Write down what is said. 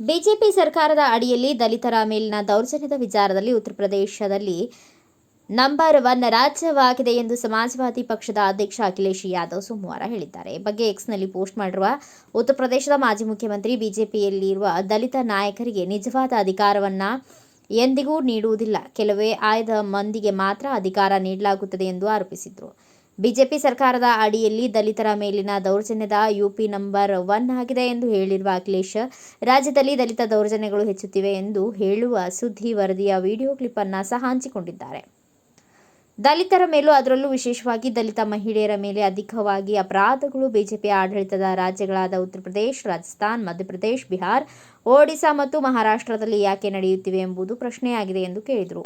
BJP ಸರ್ಕಾರದ ಅಡಿಯಲ್ಲಿ ದಲಿತರ ಮೇಲಿನ ದೌರ್ಜನ್ಯದ ವಿಚಾರದಲ್ಲಿ ಉತ್ತರ ಪ್ರದೇಶದಲ್ಲಿ ನಂಬರ್ ಒನ್ ರಾಜ್ಯವಾಗಿದೆ ಎಂದು ಸಮಾಜವಾದಿ ಪಕ್ಷದ ಅಧ್ಯಕ್ಷ ಅಖಿಲೇಶ್ ಯಾದವ್ ಸೋಮವಾರ ಹೇಳಿದ್ದಾರೆ. ಬಗ್ಗೆ ಎಕ್ಸ್ನಲ್ಲಿ ಪೋಸ್ಟ್ ಮಾಡಿರುವ ಉತ್ತರ ಪ್ರದೇಶದ ಮಾಜಿ ಮುಖ್ಯಮಂತ್ರಿ ಬಿಜೆಪಿಯಲ್ಲಿರುವ ದಲಿತ ನಾಯಕರಿಗೆ ನಿಜವಾದ ಅಧಿಕಾರವನ್ನ ಎಂದಿಗೂ ನೀಡುವುದಿಲ್ಲ. ಕೆಲವೇ ಆಯ್ದ ಮಂದಿಗೆ ಮಾತ್ರ ಅಧಿಕಾರ ನೀಡಲಾಗುತ್ತದೆ ಎಂದು ಆರೋಪಿಸಿದರು. ಬಿಜೆಪಿ ಸರ್ಕಾರದ ಅಡಿಯಲ್ಲಿ ದಲಿತರ ಮೇಲಿನ ದೌರ್ಜನ್ಯದ ಯುಪಿ ನಂಬರ್ ಒನ್ ಆಗಿದೆ ಎಂದು ಹೇಳಿರುವ ಅಖಿಲೇಶ್, ರಾಜ್ಯದಲ್ಲಿ ದಲಿತ ದೌರ್ಜನ್ಯಗಳು ಹೆಚ್ಚುತ್ತಿವೆ ಎಂದು ಹೇಳುವ ಸುದ್ದಿ ವರದಿಯ ವಿಡಿಯೋ ಕ್ಲಿಪ್ ಅನ್ನ ಸಹ ಹಂಚಿಕೊಂಡಿದ್ದಾರೆ. ದಲಿತರ ಮೇಲೂ ಅದರಲ್ಲೂ ವಿಶೇಷವಾಗಿ ದಲಿತ ಮಹಿಳೆಯರ ಮೇಲೆ ಅಧಿಕವಾಗಿ ಅಪರಾಧಗಳು ಬಿಜೆಪಿ ಆಡಳಿತದ ರಾಜ್ಯಗಳಾದ ಉತ್ತರ ಪ್ರದೇಶ, ರಾಜಸ್ಥಾನ್, ಮಧ್ಯಪ್ರದೇಶ, ಬಿಹಾರ್, ಒಡಿಶಾ ಮತ್ತು ಮಹಾರಾಷ್ಟ್ರದಲ್ಲಿ ಯಾಕೆ ನಡೆಯುತ್ತಿವೆ ಎಂಬುದು ಪ್ರಶ್ನೆಯಾಗಿದೆ ಎಂದು ಕೇಳಿದರು.